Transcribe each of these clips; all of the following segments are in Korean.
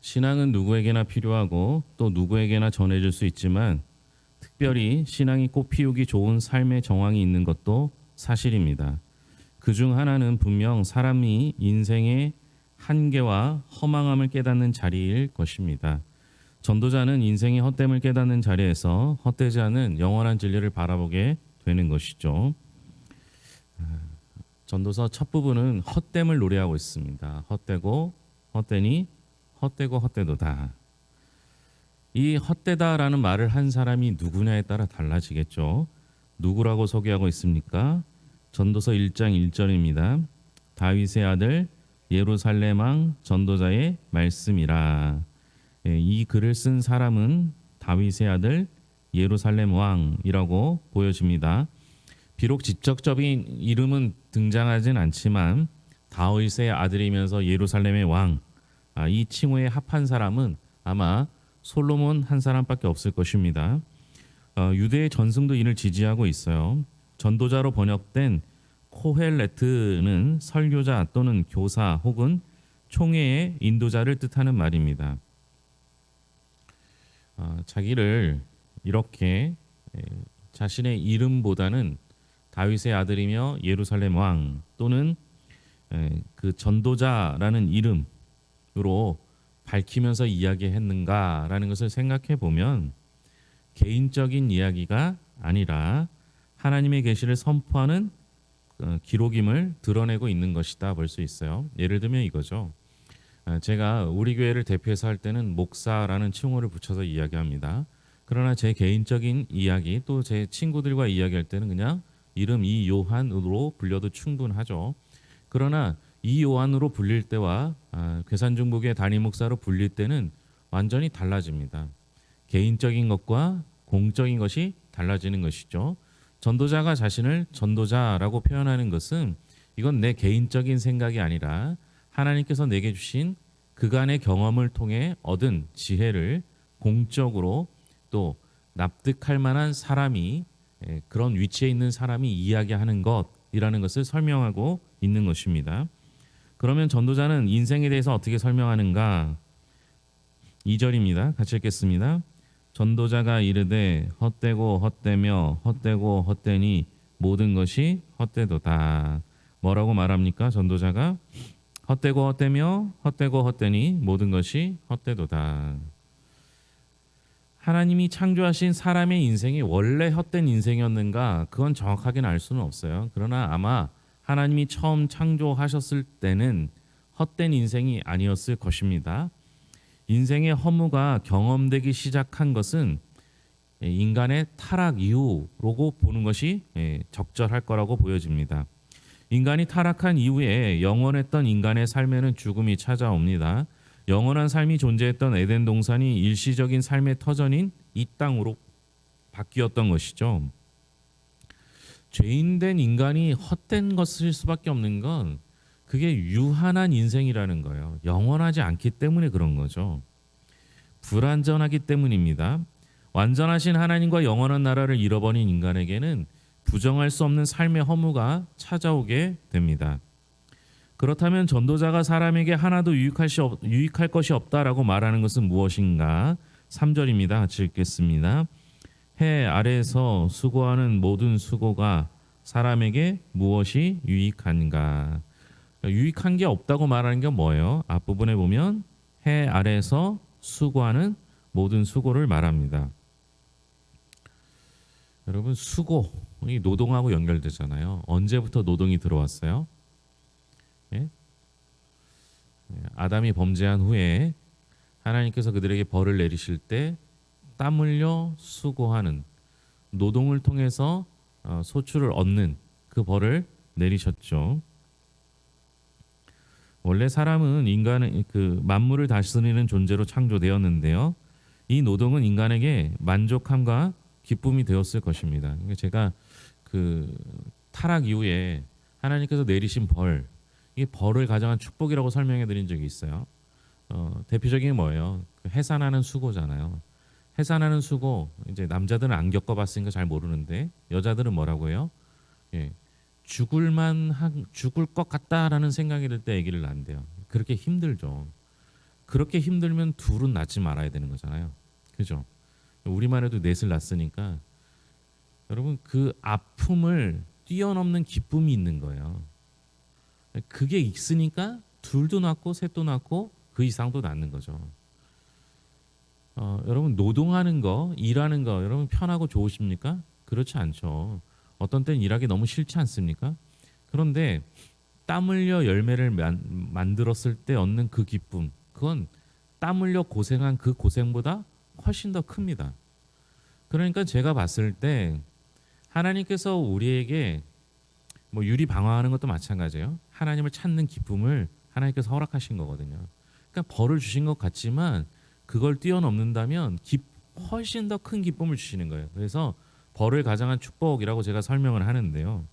신앙은 누구에게나 필요하고 또 누구에게나 전해질 수 있지만 특별히 신앙이 꽃피우기 좋은 삶의 정황이 있는 것도 사실입니다. 그 중 하나는 분명 사람이 인생의 한계와 허망함을 깨닫는 자리일 것입니다. 전도자는 인생의 헛됨을 깨닫는 자리에서 헛되지 않은 영원한 진리를 바라보게 되는 것이죠. 전도서 첫 부분은 헛됨을 노래하고 있습니다. 헛되고 헛되니 헛되고 헛되도다. 이 헛되다라는 말을 한 사람이 누구냐에 따라 달라지겠죠. 누구라고 소개하고 있습니까? 전도서 1장 1절입니다. 다윗의 아들 예루살렘 왕 전도자의 말씀이라. 예, 이 글을 쓴 사람은 다윗의 아들 예루살렘 왕이라고 보여집니다. 비록 직접적인 이름은 등장하진 않지만 다윗의 아들이면서 예루살렘의 왕, 아, 이 칭호에 합한 사람은 아마 솔로몬 한 사람밖에 없을 것입니다. 어, 유대의 전승도 이를 지지하고 있어요. 전도자로 번역된 코헬레트는 설교자 또는 교사 혹은 총회의 인도자를 뜻하는 말입니다. 어, 자기를 이렇게 에, 자신의 이름보다는 다윗의 아들이며 예루살렘 왕 또는 에, 그 전도자라는 이름 으로 밝히면서 이야기했는가라는 것을 생각해 보면 개인적인 이야기가 아니라 하나님의 계시를 선포하는 어, 기록임을 드러내고 있는 것이다 볼 수 있어요. 예를 들면 이거죠. 아, 제가 우리 교회를 대표해서 할 때는 목사라는 칭호를 붙여서 이야기합니다. 그러나 제 개인적인 이야기 또 제 친구들과 이야기할 때는 그냥 이름 이 요한으로 불려도 충분하죠. 그러나 이 요한으로 불릴 때와 아, 괴산중복의 담임 목사로 불릴 때는 완전히 달라집니다. 개인적인 것과 공적인 것이 달라지는 것이죠. 전도자가 자신을 전도자라고 표현하는 것은 이건 내 개인적인 생각이 아니라 하나님께서 내게 주신 그간의 경험을 통해 얻은 지혜를 공적으로 또 납득할 만한 사람이 예, 그런 위치에 있는 사람이 이야기하는 것이라는 것을 설명하고 있는 것입니다. 그러면 전도자는 인생에 대해서 어떻게 설명하는가? 2절입니다. 같이 읽겠습니다. 전도자가 이르되 헛되고 헛되며 헛되고 헛되니 모든 것이 헛되도다. 뭐라고 말합니까? 전도자가 헛되고 헛되며 헛되고 헛되니 모든 것이 헛되도다. 하나님이 창조하신 사람의 인생이 원래 헛된 인생이었는가? 그건 정확하게는 알 수는 없어요. 그러나 아마 하나님이 처음 창조하셨을 때는 헛된 인생이 아니었을 것입니다. 인생의 허무가 경험되기 시작한 것은 인간의 타락 이후로고 보는 것이 예, 적절할 거라고 보여집니다. 인간이 타락한 이후에 영원했던 인간의 삶에는 죽음이 찾아옵니다. 영원한 삶이 존재했던 에덴 동산이 일시적인 삶의 터전인 이 땅으로 바뀌었던 것이죠. 죄인된 인간이 헛된 것일 수밖에 없는 건 그게 유한한 인생이라는 거예요. 영원하지 않기 때문에 그런 거죠. 불완전하기 때문입니다. 완전하신 하나님과 영원한 나라를 잃어버린 인간에게는 부정할 수 없는 삶의 허무가 찾아오게 됩니다. 그렇다면 전도자가 사람에게 하나도 유익할, 유익할 것이 없다라고 말하는 것은 무엇인가? 3절입니다. 같이 읽겠습니다. 해 아래에서 수고하는 모든 수고가 사람에게 무엇이 유익한가? 유익한 게 없다고 말하는 게 뭐예요? 앞부분에 보면 해 아래에서 수고하는 모든 수고를 말합니다. 여러분 수고 이 노동하고 연결되잖아요. 언제부터 노동이 들어왔어요? 예? 예, 아담이 범죄한 후에 하나님께서 그들에게 벌을 내리실 때 땀 흘려 수고하는 노동을 통해서 어, 소출을 얻는 그 벌을 내리셨죠. 원래 사람은 인간의 그 만물을 다스리는 존재로 창조되었는데요. 이 노동은 인간에게 만족함과 기쁨이 되었을 것입니다. 그러니까 제가 그 타락 이후에 하나님께서 내리신 벌, 이 벌을 가정한 축복이라고 설명해 드린 적이 있어요. 어, 대표적인 게 뭐예요? 그 해산하는 수고잖아요. 해산하는 수고 이제 남자들은 안 겪어봤으니까 잘 모르는데 여자들은 뭐라고 해요? 예, 죽을만 한, 죽을 것 같다라는 생각이 들 때 아기를 낳는데요. 그렇게 힘들죠. 그렇게 힘들면 둘은 낳지 말아야 되는 거잖아요. 그죠? 우리만 해도 넷을 낳았으니까 여러분 그 아픔을 뛰어넘는 기쁨이 있는 거예요. 그게 있으니까 둘도 낳고 셋도 낳고 그 이상도 낳는 거죠. 어, 여러분 노동하는 거, 일하는 거 여러분 편하고 좋으십니까? 그렇지 않죠. 어떤 때는 일하기 너무 싫지 않습니까? 그런데 땀 흘려 열매를 만, 만들었을 때 얻는 그 기쁨, 그건 땀 흘려 고생한 그 고생보다 훨씬 더 큽니다. 그러니까 제가 봤을 때 하나님께서 우리에게 뭐 유리 방황하는 것도 마찬가지예요. 하나님을 찾는 기쁨을 하나님께서 허락하신 거거든요. 그러니까 벌을 주신 것 같지만 그걸 뛰어넘는다면 기, 훨씬 더 큰 기쁨을 주시는 거예요. 그래서 벌을 가장한 축복이라고 제가 설명을 하는데요.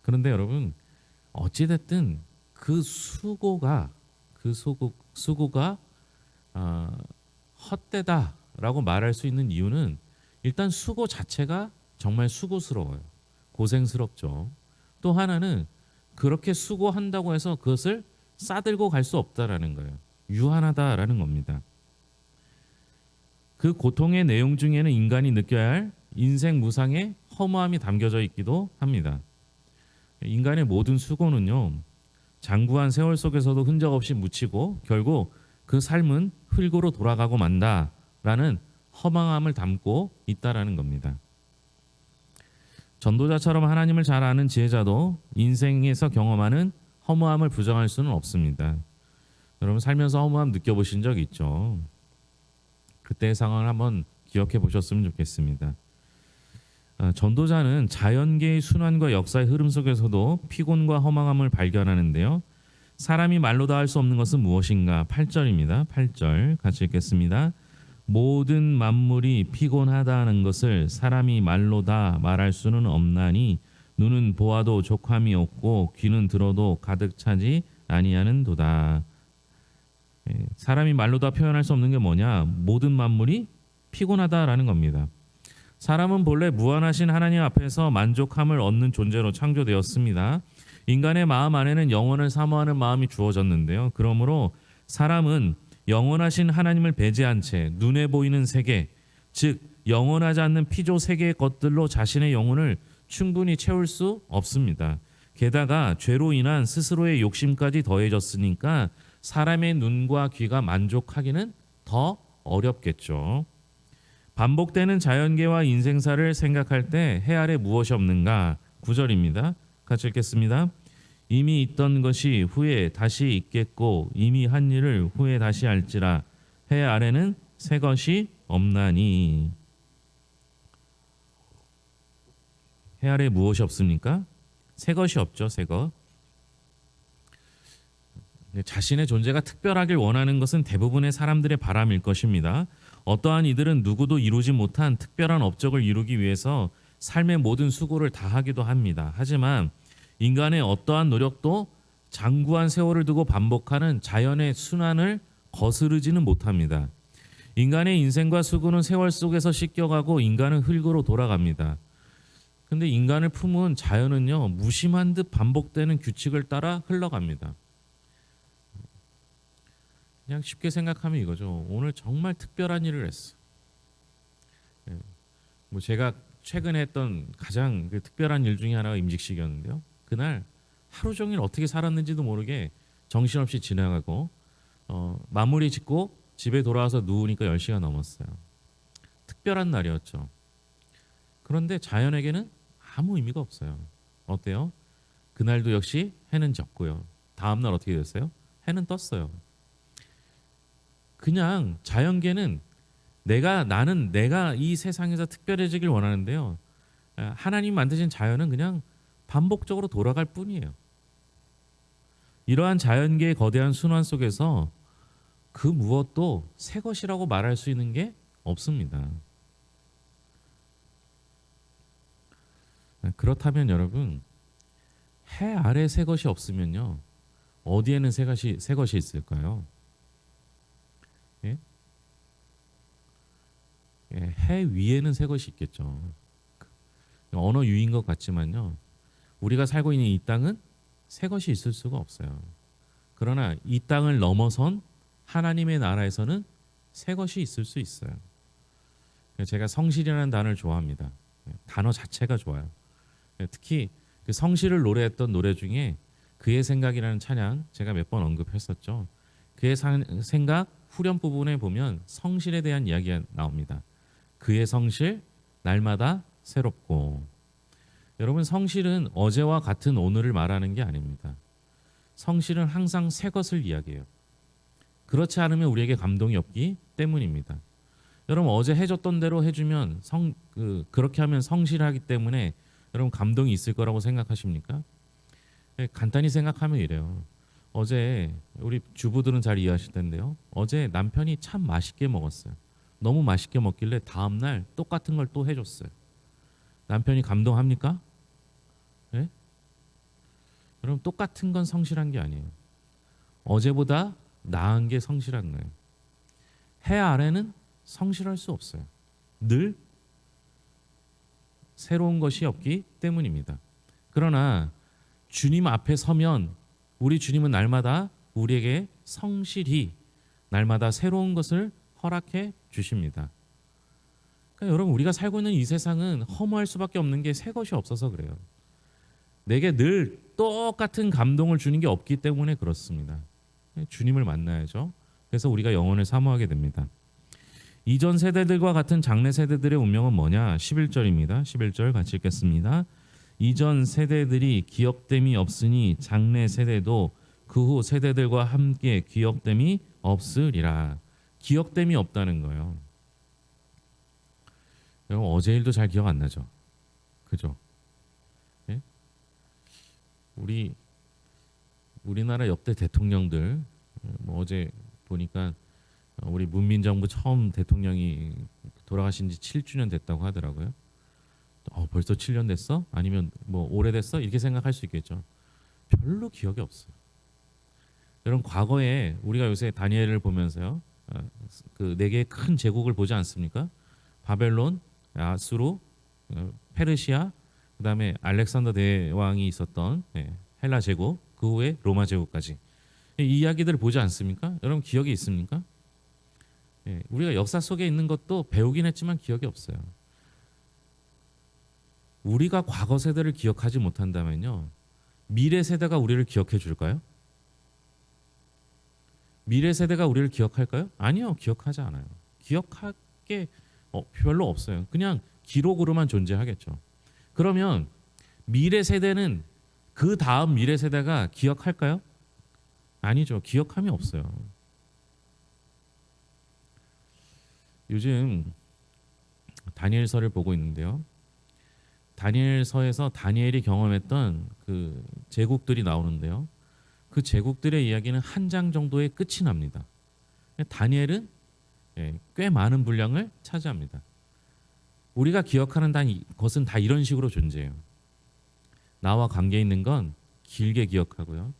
그런데 여러분 어찌 됐든 그 수고가 그 수고 수고가 아, 헛되다라고 말할 수 있는 이유는 일단 수고 자체가 정말 수고스러워요. 고생스럽죠. 또 하나는 그렇게 수고한다고 해서 그것을 싸들고 갈 수 없다라는 거예요. 유한하다라는 겁니다. 그 고통의 내용 중에는 인간이 느껴야 할 인생 무상의 허무함이 담겨져 있기도 합니다. 인간의 모든 수고는요. 장구한 세월 속에서도 흔적 없이 묻히고 결국 그 삶은 흙으로 돌아가고 만다라는 허망함을 담고 있다라는 겁니다. 전도자처럼 하나님을 잘 아는 지혜자도 인생에서 경험하는 허무함을 부정할 수는 없습니다. 여러분 살면서 허무함 느껴보신 적 있죠? 그때의 상황을 한번 기억해 보셨으면 좋겠습니다. 아, 전도자는 자연계의 순환과 역사의 흐름 속에서도 피곤과 허망함을 발견하는데요. 사람이 말로 다 할 수 없는 것은 무엇인가? 8절입니다. 8절 같이 읽겠습니다. 모든 만물이 피곤하다는 것을 사람이 말로 다 말할 수는 없나니 눈은 보아도 족함이 없고 귀는 들어도 가득 차지 아니하는도다. 예, 사람이 말로 다 표현할 수 없는 게 뭐냐? 모든 만물이 피곤하다라는 겁니다. 사람은 본래 무한하신 하나님 앞에서 만족함을 얻는 존재로 창조되었습니다. 인간의 마음 안에는 영혼을 사모하는 마음이 주어졌는데요. 그러므로 사람은 영원하신 하나님을 배제한 채 눈에 보이는 세계, 즉 영원하지 않는 피조 세계의 것들로 자신의 영혼을 충분히 채울 수 없습니다. 게다가 죄로 인한 스스로의 욕심까지 더해졌으니까 사람의 눈과 귀가 만족하기는 더 어렵겠죠. 반복되는 자연계와 인생사를 생각할 때 해 아래 무엇이 없는가? 구절입니다. 같이 읽겠습니다. 이미 있던 것이 후에 다시 있겠고 이미 한 일을 후에 다시 할지라 해 아래는 새 것이 없나니 해 아래 무엇이 없습니까? 새 것이 없죠, 새 것. 네, 자신의 존재가 특별하길 원하는 것은 대부분의 사람들의 바람일 것입니다. 어떠한 이들은 누구도 이루지 못한 특별한 업적을 이루기 위해서 삶의 모든 수고를 다하기도 합니다. 하지만 인간의 어떠한 노력도 장구한 세월을 두고 반복하는 자연의 순환을 거스르지는 못합니다. 인간의 인생과 수고는 세월 속에서 씻겨가고 인간은 흙으로 돌아갑니다. 근데 인간을 품은 자연은요 무심한 듯 반복되는 규칙을 따라 흘러갑니다. 그냥 쉽게 생각하면 이거죠. 오늘 정말 특별한 일을 했어. 예. 뭐 제가 최근에 했던 가장 그 특별한 일 중에 하나가 임직식이었는데요. 그날 하루 종일 어떻게 살았는지도 모르게 정신없이 지나가고 어, 마무리 짓고 집에 돌아와서 누우니까 10시가 넘었어요. 특별한 날이었죠. 그런데 자연에게는 아무 의미가 없어요. 어때요? 그날도 역시 해는 졌고요. 다음 날 어떻게 됐어요? 해는 떴어요. 그냥 자연계는 내가 나는 내가 이 세상에서 특별해지길 원하는데요. 아, 하나님 만드신 자연은 그냥 반복적으로 돌아갈 뿐이에요. 이러한 자연계의 거대한 순환 속에서 그 무엇도 새 것이라고 말할 수 있는 게 없습니다. 아, 그렇다면 여러분 해 아래 새 것이 없으면요 어디에는 새 것이 새 것이 있을까요? 예, 해 위에는 새 것이 있겠죠. 언어 유인 것 같지만요. 우리가 살고 있는 이 땅은 새 것이 있을 수가 없어요. 그러나 이 땅을 넘어선 하나님의 나라에서는 새 것이 있을 수 있어요. 제가 성실이라는 단어를 좋아합니다. 단어 자체가 좋아요. 특히 그 성실을 노래했던 노래 중에 그의 생각이라는 찬양 제가 몇 번 언급했었죠. 그의 상- 생각 후렴 부분에 보면 성실에 대한 이야기가 나옵니다. 그의 성실 날마다 새롭고 여러분 성실은 어제와 같은 오늘을 말하는 게 아닙니다. 성실은 항상 새 것을 이야기해요. 그렇지 않으면 우리에게 감동이 없기 때문입니다. 여러분 어제 해줬던 대로 해주면 성 그, 그렇게 하면 성실하기 때문에 여러분 감동이 있을 거라고 생각하십니까? 예, 간단히 생각하면 이래요. 어제 우리 주부들은 잘 이해하실 텐데요. 어제 남편이 참 맛있게 먹었어요. 너무 맛있게 먹길래 다음 날 똑같은 걸 또 해줬어요. 남편이 감동합니까? 예? 여러분 똑같은 건 성실한 게 아니에요. 어제보다 나은 게 성실한 거예요. 해 아래는 성실할 수 없어요. 늘 새로운 것이 없기 때문입니다. 그러나 주님 앞에 서면 우리 주님은 날마다 우리에게 성실히 날마다 새로운 것을 허락해 주십니다. 그러니까 여러분 우리가 살고 있는 이 세상은 허무할 수밖에 없는 게 새 것이 없어서 그래요. 내게 늘 똑같은 감동을 주는 게 없기 때문에 그렇습니다. 주님을 만나야죠. 그래서 우리가 영혼을 사모하게 됩니다. 이전 세대들과 같은 장래 세대들의 운명은 뭐냐? 11절입니다. 11절 같이 읽겠습니다. 이전 세대들이 기억됨이 없으니 장래 세대도 그 후 세대들과 함께 기억됨이 없으리라. 기억됨이 없다는 거예요. 여러분 어제 일도 잘 기억 안 나죠? 그죠? 예? 우리 우리나라 역대 대통령들 뭐 어제 보니까 우리 문민정부 처음 대통령이 돌아가신 지 7주년 됐다고 하더라고요. 어, 벌써 7년 됐어? 아니면 뭐 오래됐어? 이렇게 생각할 수 있겠죠. 별로 기억이 없어요. 여러분 과거에 우리가 요새 다니엘을 보면서요. 어, 그네 개의 큰 제국을 보지 않습니까? 바벨론, 아수르, 어, 페르시아, 그다음에 알렉산더 대왕이 있었던 예, 헬라 제국, 그 후에 로마 제국까지 이 이야기들을 보지 않습니까? 여러분 기억이 있습니까? 예, 우리가 역사 속에 있는 것도 배우긴 했지만 기억이 없어요. 우리가 과거 세대를 기억하지 못한다면요, 미래 세대가 우리를 기억해 줄까요? 미래 세대가 우리를 기억할까요? 아니요, 기억하지 않아요. 기억할 게 어, 별로 없어요. 그냥 기록으로만 존재하겠죠. 그러면 미래 세대는 그 다음 미래 세대가 기억할까요? 아니죠. 기억함이 없어요. 요즘 다니엘서를 보고 있는데요. 다니엘서에서 다니엘이 경험했던 그 제국들이 나오는데요. 그 제국들의 이야기는 한 장 정도에 끝이 납니다. 다니엘은 예, 꽤 많은 분량을 차지합니다. 우리가 기억하는 것은 다 이런 식으로 존재해요. 나와 관계 있는 건 길게 기억하고요.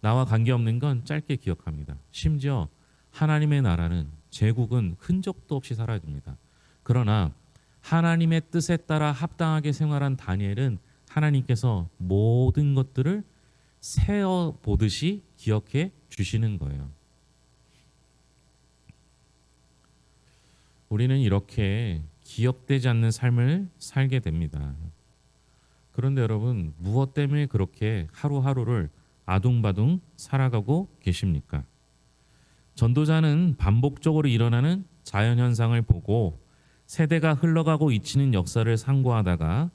나와 관계 없는 건 짧게 기억합니다. 심지어 하나님의 나라는 제국은 흔적도 없이 사라집니다. 그러나 하나님의 뜻에 따라 합당하게 생활한 다니엘은 하나님께서 모든 것들을 세어 보듯이 기억해 주시는 거예요. 우리는 이렇게 기억되지 않는 삶을 살게 됩니다. 그런데 여러분, 무엇 때문에 그렇게 하루하루를 아둥바둥 살아가고 계십니까? 전도자는 반복적으로 일어나는 자연 현상을 보고 세대가 흘러가고 잊히는 역사를 상고하다가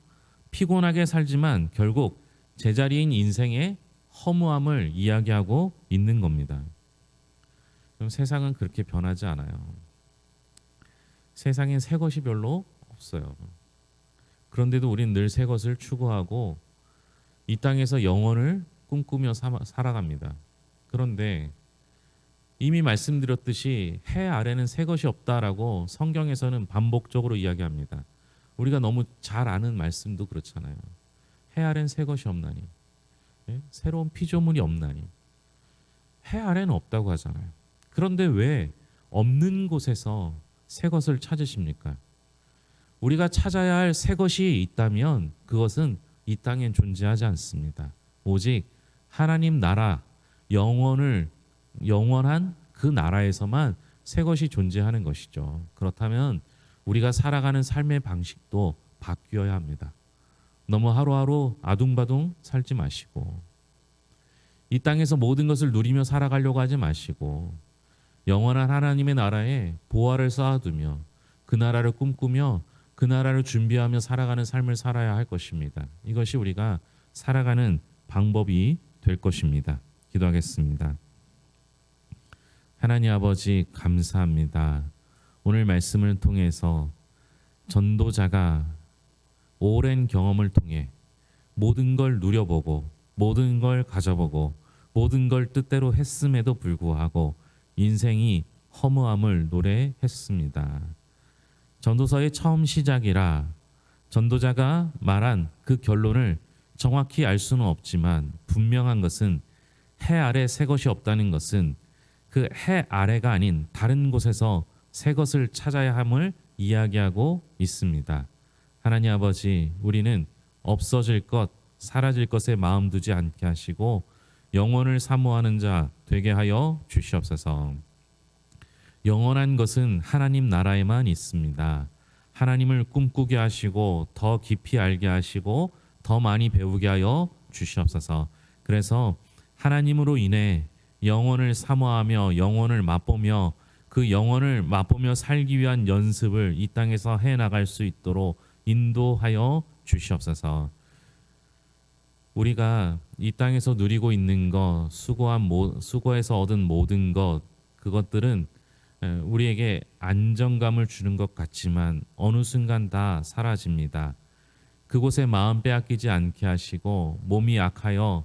피곤하게 살지만 결국 제자리인 인생의 허무함을 이야기하고 있는 겁니다. 그럼 세상은 그렇게 변하지 않아요. 세상엔 새 것이 별로 없어요. 그런데도 우리는 늘새 것을 추구하고 이 땅에서 영원을 꿈꾸며 사- 살아갑니다. 그런데 이미 말씀드렸듯이 해 아래는 새 것이 없다라고 성경에서는 반복적으로 이야기합니다. 우리가 너무 잘 아는 말씀도 그렇잖아요. 해 아래는 새 것이 없나니, 예? 새로운 피조물이 없나니, 해 아래는 없다고 하잖아요. 그런데 왜 없는 곳에서 새 것을 찾으십니까? 우리가 찾아야 할 새 것이 있다면 그것은 이 땅엔 존재하지 않습니다. 오직 하나님 나라 영원을 영원한 그 나라에서만 새 것이 존재하는 것이죠. 그렇다면 우리가 살아가는 삶의 방식도 바뀌어야 합니다. 너무 하루하루 아둥바둥 살지 마시고 이 땅에서 모든 것을 누리며 살아가려고 하지 마시고 영원한 하나님의 나라에 보화를 쌓아두며 그 나라를 꿈꾸며 그 나라를 준비하며 살아가는 삶을 살아야 할 것입니다. 이것이 우리가 살아가는 방법이 될 것입니다. 기도하겠습니다. 하나님 아버지 감사합니다. 오늘 말씀을 통해서 전도자가 오랜 경험을 통해 모든 걸 누려보고 모든 걸 가져보고 모든 걸 뜻대로 했음에도 불구하고 인생이 허무함을 노래했습니다. 전도서의 처음 시작이라 전도자가 말한 그 결론을 정확히 알 수는 없지만 분명한 것은 해 아래 새 것이 없다는 것은 그 해 아래가 아닌 다른 곳에서 새 것을 찾아야 함을 이야기하고 있습니다. 하나님 아버지, 우리는 없어질 것, 사라질 것에 마음 두지 않게 하시고 영원을 사모하는 자 되게 하여 주시옵소서. 영원한 것은 하나님 나라에만 있습니다. 하나님을 꿈꾸게 하시고 더 깊이 알게 하시고 더 많이 배우게 하여 주시옵소서. 그래서 하나님으로 인해 영혼을 사모하며 영혼을 맛보며 그 영혼을 맛보며 살기 위한 연습을 이 땅에서 해 나갈 수 있도록 인도하여 주시옵소서. 우리가 이 땅에서 누리고 있는 것, 수고한 모, 수고해서 얻은 모든 것, 그것들은 에, 우리에게 안정감을 주는 것 같지만 어느 순간 다 사라집니다. 그곳에 마음 빼앗기지 않게 하시고 몸이 약하여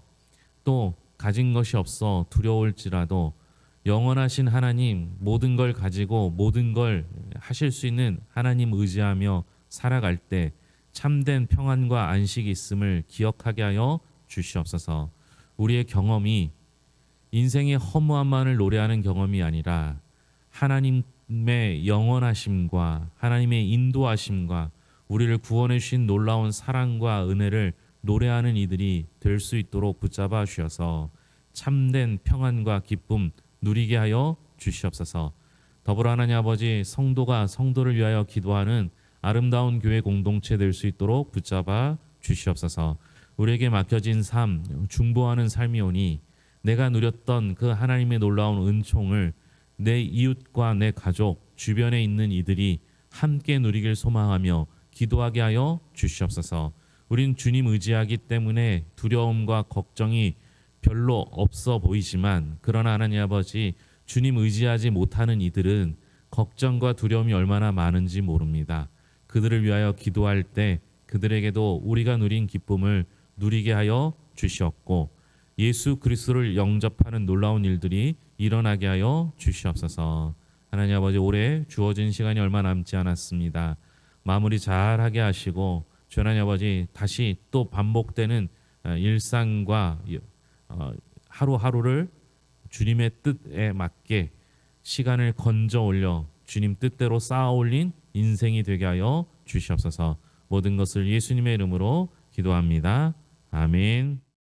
또 가진 것이 없어 두려울지라도 영원하신 하나님 모든 걸 가지고 모든 걸 하실 수 있는 하나님 의지하며 살아갈 때 참된 평안과 안식이 있음을 기억하게 하여 주시옵소서. 우리의 경험이 인생의 허무함만을 노래하는 경험이 아니라 하나님의 영원하심과 하나님의 인도하심과 우리를 구원해 주신 놀라운 사랑과 은혜를 노래하는 이들이 될 수 있도록 붙잡아 주셔서 참된 평안과 기쁨 누리게 하여 주시옵소서. 더불어 하나님 아버지 성도가 성도를 위하여 기도하는 아름다운 교회 공동체 될 수 있도록 붙잡아 주시옵소서. 우리에게 맡겨진 삶 중보하는 삶이 오니 내가 누렸던 그 하나님의 놀라운 은총을 내 이웃과 내 가족 주변에 있는 이들이 함께 누리길 소망하며 기도하게 하여 주시옵소서. 우린 주님 의지하기 때문에 두려움과 걱정이 별로 없어 보이지만 그러나 하나님 아버지 주님 의지하지 못하는 이들은 걱정과 두려움이 얼마나 많은지 모릅니다. 그들을 위하여 기도할 때 그들에게도 우리가 누린 기쁨을 누리게 하여 주시옵고 예수 그리스도를 영접하는 놀라운 일들이 일어나게 하여 주시옵소서. 하나님 아버지 올해 주어진 시간이 얼마 남지 않았습니다. 마무리 잘하게 하시고 주 하나님 아버지 다시 또 반복되는 어, 일상과 어, 하루하루를 주님의 뜻에 맞게 시간을 건져 올려 주님 뜻대로 쌓아 올린 인생이 되게 하여 주시옵소서. 모든 것을 예수님의 이름으로 기도합니다. 아멘.